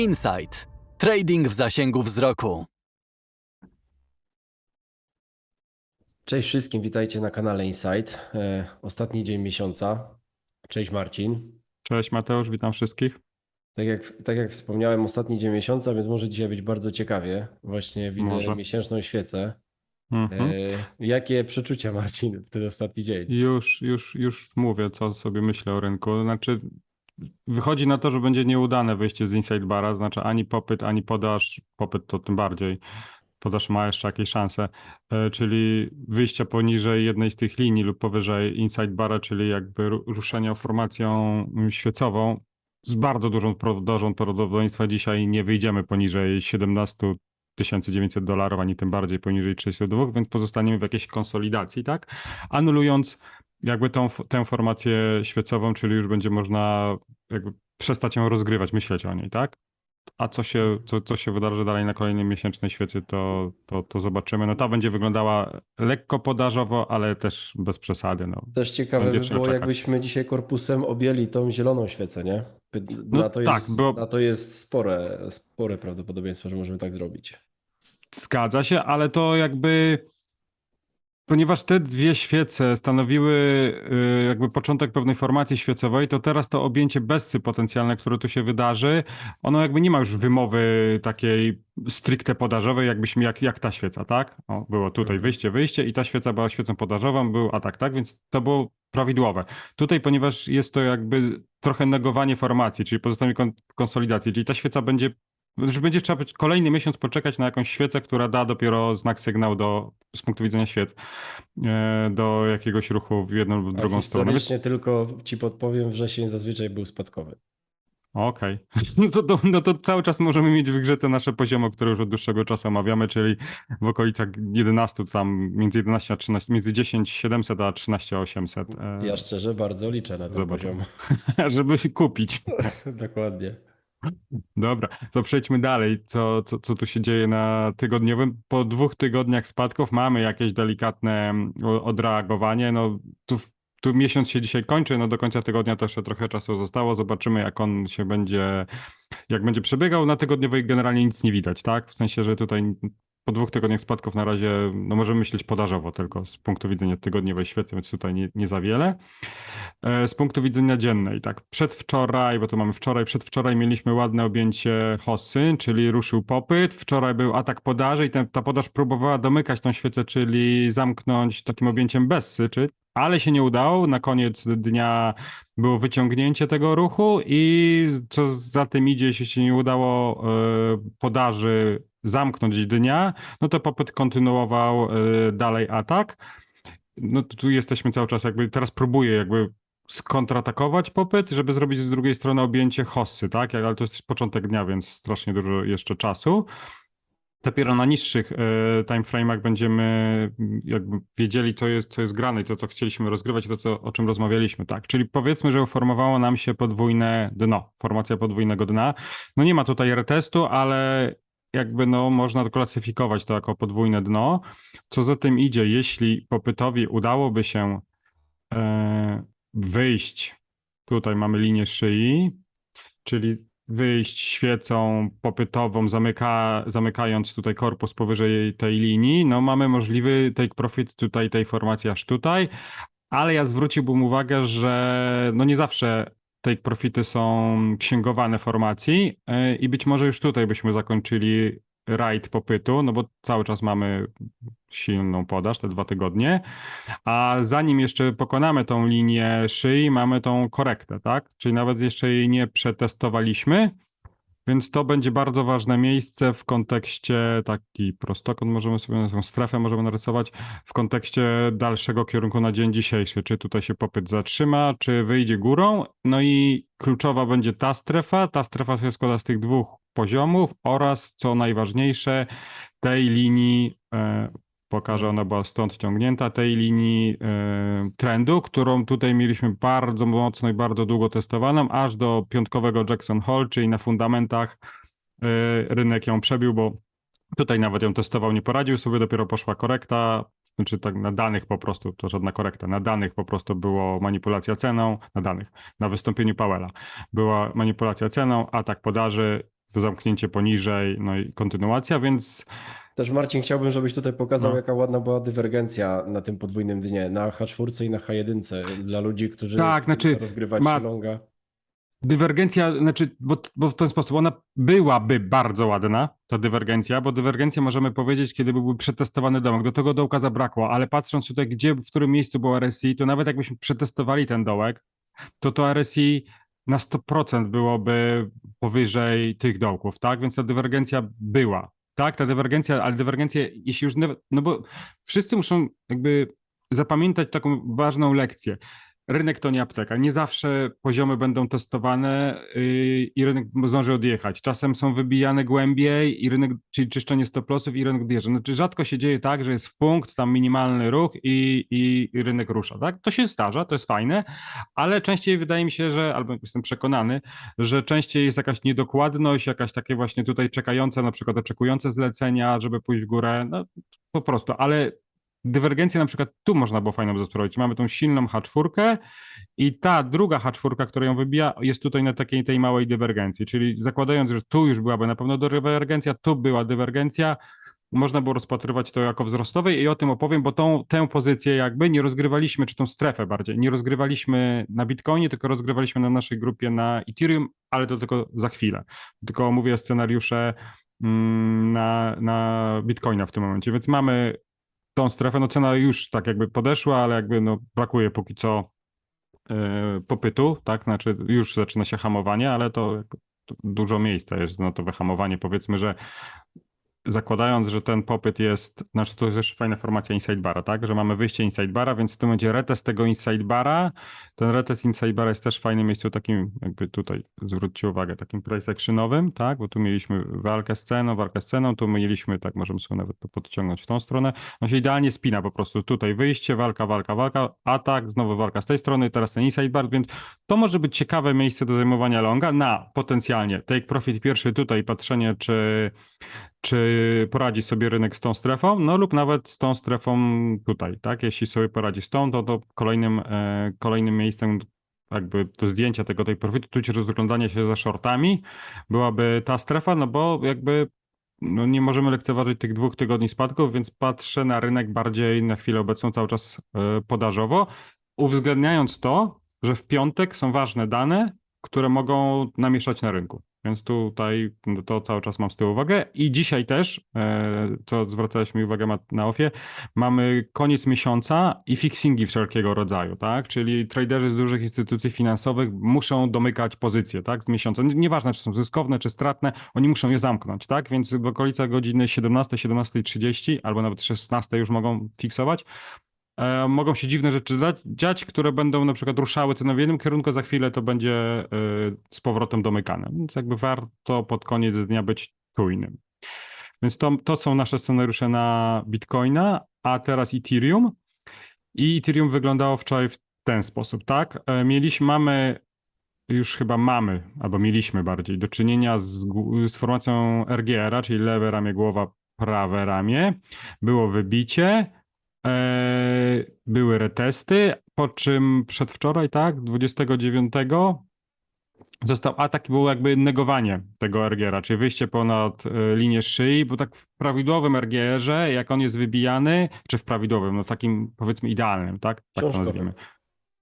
Insight. Trading w zasięgu wzroku. Cześć wszystkim, witajcie na kanale Insight. E, Ostatni dzień miesiąca. Cześć Marcin. Cześć Mateusz, witam wszystkich. Tak jak, tak jak wspomniałem, ostatni dzień miesiąca, więc może dzisiaj być bardzo ciekawie. Właśnie widzę Może. miesięczną świecę. Mhm. E, Jakie przeczucia, Marcin, w ten ostatni dzień? Już, już, już mówię, co sobie myślę o rynku. Znaczy, wychodzi na to, że będzie nieudane wyjście z Inside Bara, znaczy ani popyt, ani podaż. Popyt to tym bardziej. Podaż ma jeszcze jakieś szanse, E, czyli wyjścia poniżej jednej z tych linii lub powyżej Inside Bara, czyli jakby ru- ruszenia formacją świecową. Z bardzo dużą podażą prawdopodobieństwa dzisiaj nie wyjdziemy poniżej 17 1900 dolarów, ani tym bardziej poniżej 32, więc pozostaniemy w jakiejś konsolidacji, tak? Anulując jakby tą, tę formację świecową, czyli już będzie można jakby przestać ją rozgrywać, myśleć o niej, tak? A co się, co, co się wydarzy dalej na kolejnej miesięcznej świecie, to, to, to zobaczymy. No ta będzie wyglądała lekko podażowo, ale też bez przesady. No. Też ciekawe Będzie by było, czekać. jakbyśmy dzisiaj korpusem objęli tą zieloną świecę, nie? No Na to tak, jest, było- na to jest spore, spore prawdopodobieństwo, że możemy tak zrobić. Zgadza się, ale to jakby. Ponieważ te dwie świece stanowiły y, jakby początek pewnej formacji świecowej, to teraz to objęcie bezcy potencjalne, które tu się wydarzy, ono jakby nie ma już wymowy takiej stricte podażowej, jakbyśmy, jak, jak ta świeca, tak? O, było tutaj Mhm. wyjście, wyjście i ta świeca była świecą podażową, był atak, tak? Więc to było prawidłowe. Tutaj, ponieważ jest to jakby trochę negowanie formacji, czyli pozostanie kon- konsolidacji, czyli ta świeca będzie że będzie trzeba kolejny miesiąc poczekać na jakąś świecę, która da dopiero znak sygnał do, z punktu widzenia świec, e, do jakiegoś ruchu w jedną lub drugą stronę. Historycznie tylko ci podpowiem, wrzesień zazwyczaj był spadkowy. Okej. No, to, to, no to cały czas możemy mieć w grze te nasze poziomy, które już od dłuższego czasu omawiamy, czyli w okolicach 11, tam między 11 a 13, między 10 700 a 13 800. e, Ja szczerze bardzo liczę na ten Zobaczymy. poziom. żeby kupić. Dokładnie. Dobra, to przejdźmy dalej. Co, co, co tu się dzieje na tygodniowym? Po dwóch tygodniach spadków mamy jakieś delikatne mm, odreagowanie. No, tu, tu miesiąc się dzisiaj kończy, no do końca tygodnia to jeszcze trochę czasu zostało. Zobaczymy, jak on się będzie, jak będzie przebiegał. Na tygodniowej generalnie nic nie widać, tak? W sensie, że tutaj po dwóch tygodniach spadków na razie no możemy myśleć podażowo tylko z punktu widzenia tygodniowej świecy, więc tutaj nie, nie za wiele. E, Z punktu widzenia dziennej, tak, przedwczoraj, bo to mamy wczoraj, przedwczoraj mieliśmy ładne objęcie hossy, czyli ruszył popyt, wczoraj był atak podaży i ten, ta podaż próbowała domykać tą świecę, czyli zamknąć takim objęciem bez syczy, ale się nie udało, na koniec dnia było wyciągnięcie tego ruchu i co za tym idzie, jeśli się nie udało e, podaży zamknąć dnia, no to popyt kontynuował e, dalej atak. No tu jesteśmy cały czas jakby, teraz próbuję jakby skontratakować popyt, żeby zrobić z drugiej strony objęcie hossy, tak? Ale to jest początek dnia, więc strasznie dużo jeszcze czasu. Dopiero na niższych e, timeframe'ach będziemy mm, jakby wiedzieli, co jest, co jest grane i to, co chcieliśmy rozgrywać to, co, o czym rozmawialiśmy, tak? Czyli powiedzmy, że uformowało nam się podwójne dno, formacja podwójnego dna. No nie ma tutaj retestu, ale jakby no można klasyfikować to jako podwójne dno. Co za tym idzie, jeśli popytowi udałoby się e, wyjść, tutaj mamy linię szyi, czyli wyjść świecą popytową, zamyka, zamykając tutaj korpus powyżej tej linii, no mamy możliwy take profit tutaj tej formacji aż tutaj, ale ja zwróciłbym uwagę, że no nie zawsze take profity są księgowane formacji e, i być może już tutaj byśmy zakończyli rajd popytu, no bo cały czas mamy silną podaż, te dwa tygodnie, a zanim jeszcze pokonamy tą linię szyi, mamy tą korektę, tak? Czyli nawet jeszcze jej nie przetestowaliśmy, więc to będzie bardzo ważne miejsce w kontekście taki prostokąt możemy sobie, taką strefę możemy narysować w kontekście dalszego kierunku na dzień dzisiejszy. Czy tutaj się popyt zatrzyma, czy wyjdzie górą? No i kluczowa będzie ta strefa. Ta strefa się składa z tych dwóch poziomów oraz, co najważniejsze, tej linii, e, pokażę, ona była stąd ciągnięta, tej linii e, trendu, którą tutaj mieliśmy bardzo mocno i bardzo długo testowaną, aż do piątkowego Jackson Hole, czyli na fundamentach e, rynek ją przebił, bo tutaj nawet ją testował, nie poradził sobie, dopiero poszła korekta, znaczy tak na danych po prostu, to żadna korekta, na danych po prostu było manipulacja ceną, na danych, na wystąpieniu Powella. Była manipulacja ceną, atak podaży zamknięcie poniżej, no i kontynuacja, więc Też Marcin, chciałbym, żebyś tutaj pokazał, No. jaka ładna była dywergencja na tym podwójnym dnie, na H4 i na H1 dla ludzi, którzy Tak, znaczy, rozgrywać ma- longa. Dywergencja, znaczy, bo, bo w ten sposób ona byłaby bardzo ładna, ta dywergencja, bo dywergencję możemy powiedzieć, kiedy byłby przetestowany dołek. Do tego dołka zabrakło, ale patrząc tutaj, gdzie, w którym miejscu był RSI, to nawet jakbyśmy przetestowali ten dołek, to to RSI na 100% byłoby powyżej tych dołków, tak? Więc ta dywergencja była, tak? Ta dywergencja, ale dywergencja, jeśli już, no bo wszyscy muszą jakby zapamiętać taką ważną lekcję rynek to nie apteka. Nie zawsze poziomy będą testowane yy, i rynek zdąży odjechać. Czasem są wybijane głębiej i rynek, czyli czyszczenie stop lossów i rynek odjeżdża. Znaczy rzadko się dzieje tak, że jest w punkt, tam minimalny ruch i, i, i rynek rusza. Tak? To się zdarza, to jest fajne, ale częściej wydaje mi się, że, albo jestem przekonany, że częściej jest jakaś niedokładność, jakaś takie właśnie tutaj czekające, na przykład oczekujące zlecenia, żeby pójść w górę, no po prostu, ale dywergencję na przykład tu można było fajną zastroić. Mamy tą silną H4 i ta druga H4, która ją wybija, jest tutaj na takiej tej małej dywergencji, czyli zakładając, że tu już byłaby na pewno dywergencja, tu była dywergencja, można było rozpatrywać to jako wzrostowe i o tym opowiem, bo tą, tę pozycję jakby nie rozgrywaliśmy, czy tą strefę bardziej, nie rozgrywaliśmy na Bitcoinie, tylko rozgrywaliśmy na naszej grupie na Ethereum, ale to tylko za chwilę. Tylko omówię scenariusze mm, na, na Bitcoina w tym momencie, więc mamy tą strefę, no cena już tak jakby podeszła, ale jakby no brakuje póki co e, popytu, tak, znaczy już zaczyna się hamowanie, ale to dużo miejsca jest na to wyhamowanie, powiedzmy, że zakładając, że ten popyt jest, znaczy to jest jeszcze fajna formacja inside bara, tak, że mamy wyjście inside bara, więc w tym momencie retest tego inside bara, ten retest inside bara jest też w fajnym miejscu takim, jakby tutaj zwróćcie uwagę, takim price tak, bo tu mieliśmy walkę z ceną, walkę z ceną, tu mieliśmy, tak, możemy sobie nawet to podciągnąć w tą stronę, on się idealnie spina po prostu, tutaj wyjście, walka, walka, walka, atak, znowu walka z tej strony, teraz ten inside bar, więc to może być ciekawe miejsce do zajmowania longa na potencjalnie take profit pierwszy tutaj, patrzenie czy czy poradzi sobie rynek z tą strefą, no lub nawet z tą strefą tutaj, tak? Jeśli sobie poradzi z tą, to, to kolejnym, e, kolejnym miejscem jakby do zdjęcia tego tej profitu, tudzież rozglądania się za shortami byłaby ta strefa, no bo jakby no nie możemy lekceważyć tych dwóch tygodni spadków, więc patrzę na rynek bardziej na chwilę obecną cały czas e, podażowo, uwzględniając to, że w piątek są ważne dane, które mogą namieszać na rynku. Więc tutaj to cały czas mam z tyłu uwagę. I dzisiaj też, e, co zwracałeś mi uwagę na ofie, mamy koniec miesiąca i fixingi wszelkiego rodzaju, tak? Czyli traderzy z dużych instytucji finansowych muszą domykać pozycje, tak? Z miesiąca. Nie- Nieważne, czy są zyskowne, czy stratne, oni muszą je zamknąć, tak? Więc w okolicach godziny 17, 17.30 albo nawet 16 już mogą fiksować e, mogą się dziwne rzeczy dziać, które będą na przykład ruszały cenę w jednym kierunku, za chwilę to będzie e, z powrotem domykane. Więc jakby warto pod koniec dnia być czujnym. Więc to, to są nasze scenariusze na Bitcoina, a teraz Ethereum. I Ethereum wyglądało wczoraj w ten sposób, tak? E, Mieliśmy, mamy, już chyba mamy, albo mieliśmy bardziej, do czynienia z, z formacją RGR-a, czyli lewe ramię, głowa, prawe ramię. Było wybicie, e, były retesty, po czym przedwczoraj, tak, 29 został atak i było jakby negowanie tego RGR-a, czyli wyjście ponad e, linię szyi, bo tak w prawidłowym RGR-ze, jak on jest wybijany, czy w prawidłowym, no takim powiedzmy idealnym, tak? Tak to nazwijmy.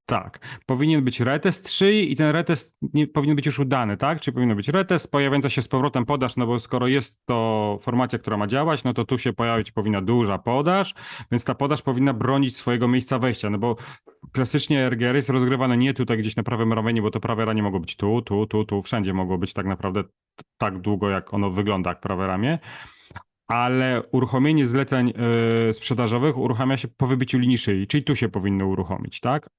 Tak. Powinien być retest szyi i ten retest nie, powinien być już udany, tak? Czyli powinien być retest, pojawiająca się z powrotem podaż, no bo skoro jest to formacja, która ma działać, no to tu się pojawić powinna duża podaż, więc ta podaż powinna bronić swojego miejsca wejścia, no bo klasycznie RGR jest rozgrywane nie tutaj gdzieś na prawym ramieniu, bo to prawe ramię mogło być tu, tu, tu, tu, wszędzie mogło być tak naprawdę tak długo, jak ono wygląda, jak prawe ramię. Ale uruchomienie zleceń y, sprzedażowych uruchamia się po wybiciu linii szyi, czyli tu się powinno uruchomić, tak?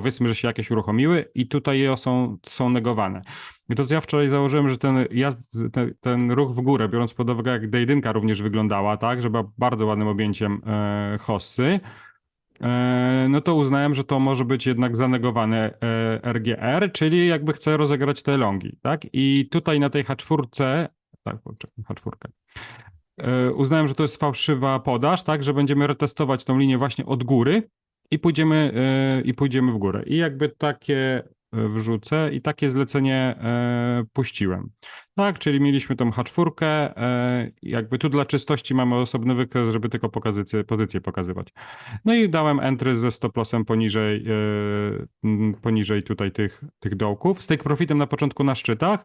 Powiedzmy, że się jakieś uruchomiły i tutaj są, są negowane. I to, co ja wczoraj założyłem, że ten jazd, ten, ten ruch w górę, biorąc pod uwagę, jak D1 również wyglądała, tak, że była bardzo ładnym objęciem e, hossy, E, no to uznałem, że to może być jednak zanegowane e, RGR, czyli jakby chcę rozegrać te longi, tak? I tutaj na tej H4, tak, poczekaj, H4. E, Uznałem, że to jest fałszywa podaż, tak, że będziemy retestować tą linię właśnie od góry i pójdziemy, e, i pójdziemy w górę. I jakby takie e, wrzucę i takie zlecenie e, puściłem. Tak, czyli mieliśmy tą H4, e, jakby tu dla czystości mamy osobny wykres, żeby tylko pozycję, pozycję pokazywać. No i dałem entry ze stop lossem poniżej, poniżej tutaj tych, tych dołków. Z take profitem na początku na szczytach.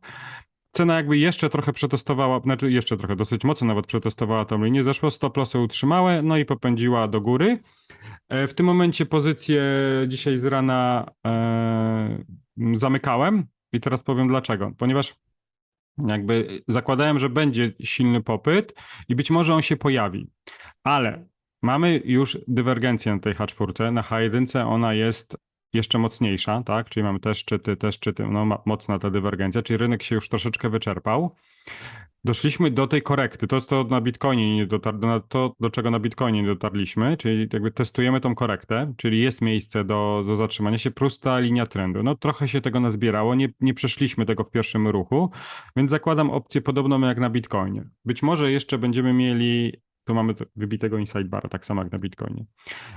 Cena jakby jeszcze trochę przetestowała, znaczy jeszcze trochę, dosyć mocno nawet przetestowała tą linię, zeszło, stop lossy utrzymałe, no i popędziła do góry. E, W tym momencie pozycję dzisiaj z rana e, zamykałem i teraz powiem dlaczego. Ponieważ jakby zakładałem, że będzie silny popyt i być może on się pojawi, ale mamy już dywergencję na tej H4, na H1 ona jest jeszcze mocniejsza, tak? Czyli mamy te szczyty, te szczyty, no mocna ta dywergencja, czyli rynek się już troszeczkę wyczerpał. Doszliśmy do tej korekty, to co na Bitcoinie nie to do czego na Bitcoinie nie dotarliśmy, czyli jakby testujemy tą korektę, czyli jest miejsce do, do zatrzymania się, prosta linia trendu. No trochę się tego nazbierało, nie, nie przeszliśmy tego w pierwszym ruchu, więc zakładam opcję podobną jak na Bitcoinie. Być może jeszcze będziemy mieli, tu mamy wybitego inside tak samo jak na Bitcoinie.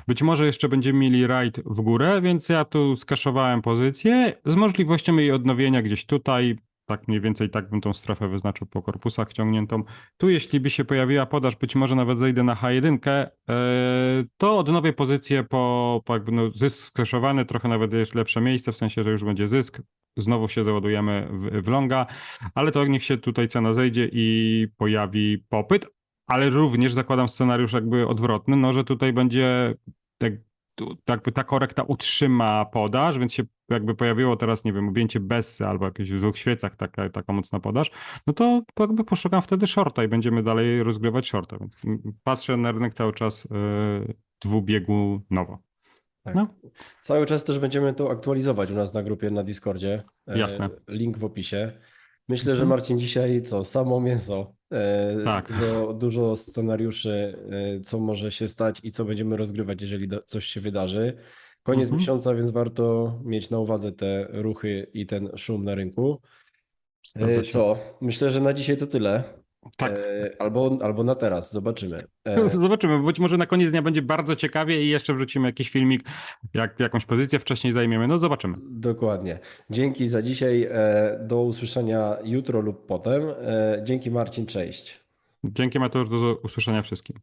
Być może jeszcze będziemy mieli ride w górę, więc ja tu skaszowałem pozycję z możliwością jej odnowienia gdzieś tutaj. Tak mniej więcej tak bym tą strefę wyznaczył po korpusach ciągniętą. Tu jeśli by się pojawiła podaż, być może nawet zejdę na H1, e, to odnowię pozycję po, po jakby no zysk skaszowany, trochę nawet jest lepsze miejsce, w sensie, że już będzie zysk. Znowu się załadujemy w, w longa, ale to niech się tutaj cena zejdzie i pojawi popyt, ale również zakładam scenariusz jakby odwrotny, no że tutaj będzie tak, jakby ta korekta utrzyma podaż, więc się jakby pojawiło teraz, nie wiem, objęcie Bessy albo jakieś w złych świecach taka, taka mocna podaż, no to jakby poszukam wtedy shorta i będziemy dalej rozgrywać shorta, więc patrzę na rynek cały czas yy, dwubiegunowo. Tak. No. Cały czas też będziemy to aktualizować u nas na grupie na Discordzie. E, Jasne. Link w opisie. Myślę, że Mhm. Marcin dzisiaj co, samo mięso. E, Tak. Dużo, dużo scenariuszy, e, co może się stać i co będziemy rozgrywać, jeżeli coś się wydarzy. Koniec Mhm. miesiąca, więc warto mieć na uwadze te ruchy i ten szum na rynku. E. Co? Myślę, że na dzisiaj to tyle. Tak. E, Albo, albo na teraz, zobaczymy. E, Zobaczymy, być może na koniec dnia będzie bardzo ciekawie i jeszcze wrzucimy jakiś filmik, jak jakąś pozycję wcześniej zajmiemy, no zobaczymy. Dokładnie. Dzięki za dzisiaj. e, Do usłyszenia jutro lub potem. E, Dzięki Marcin, cześć. Dzięki Mateusz, do usłyszenia wszystkim.